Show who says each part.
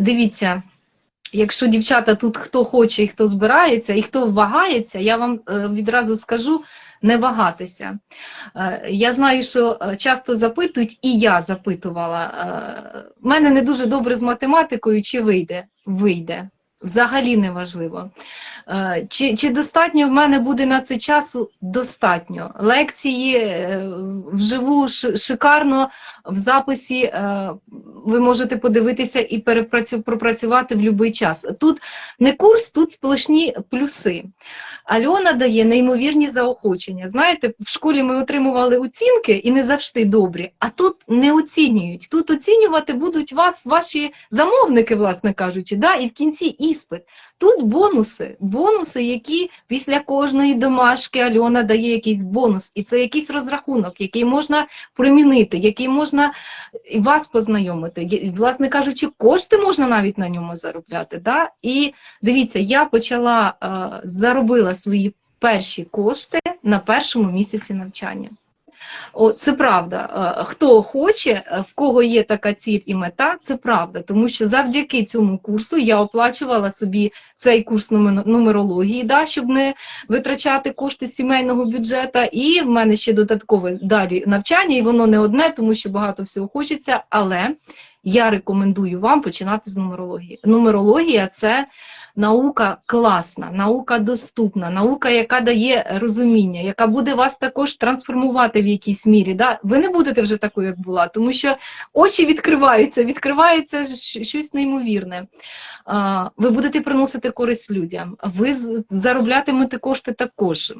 Speaker 1: дивіться, якщо дівчата тут хто хоче і хто збирається, і хто вагається, я вам е, відразу скажу. Не вагатися. Е, Я знаю, що е, часто запитують, і я запитувала. У мене не дуже добре з математикою, чи вийде? Вийде. Взагалі не важливо. Е, Чи, чи достатньо в мене буде на це часу? Достатньо. Лекції е, вживу шикарно в записі е, ви можете подивитися і пропрацювати в будь-який час. Тут не курс, тут сплошні плюси. Альона дає неймовірні заохочення. Знаєте, в школі ми отримували оцінки і не завжди добрі, а тут не оцінюють. Тут оцінювати будуть вас ваші замовники, власне кажучи, да? і в кінці іспит. Тут бонуси, бонуси, які після кожної домашки Альона дає якийсь бонус, і це якийсь розрахунок, який можна примінити, який можна вас познайомити. Власне кажучи, кошти можна навіть на ньому заробляти. Да? І дивіться, я почала е, заробила свої перші кошти на першому місяці навчання. О, це правда. Е, Хто хоче, е, в кого є така ціль і мета, це правда. Тому що завдяки цьому курсу я оплачувала собі цей курс нуме- нумерології, да, щоб не витрачати кошти сімейного бюджету. І в мене ще додаткове далі навчання, і воно не одне, тому що багато всього хочеться. Але я рекомендую вам починати з нумерології. Нумерологія це наука класна, наука доступна, наука, яка дає розуміння, яка буде вас також трансформувати в якійсь мірі. Да? Ви не будете вже такою, як була, тому що очі відкриваються, відкривається щось неймовірне. Ви будете приносити користь людям, ви зароблятимете кошти також.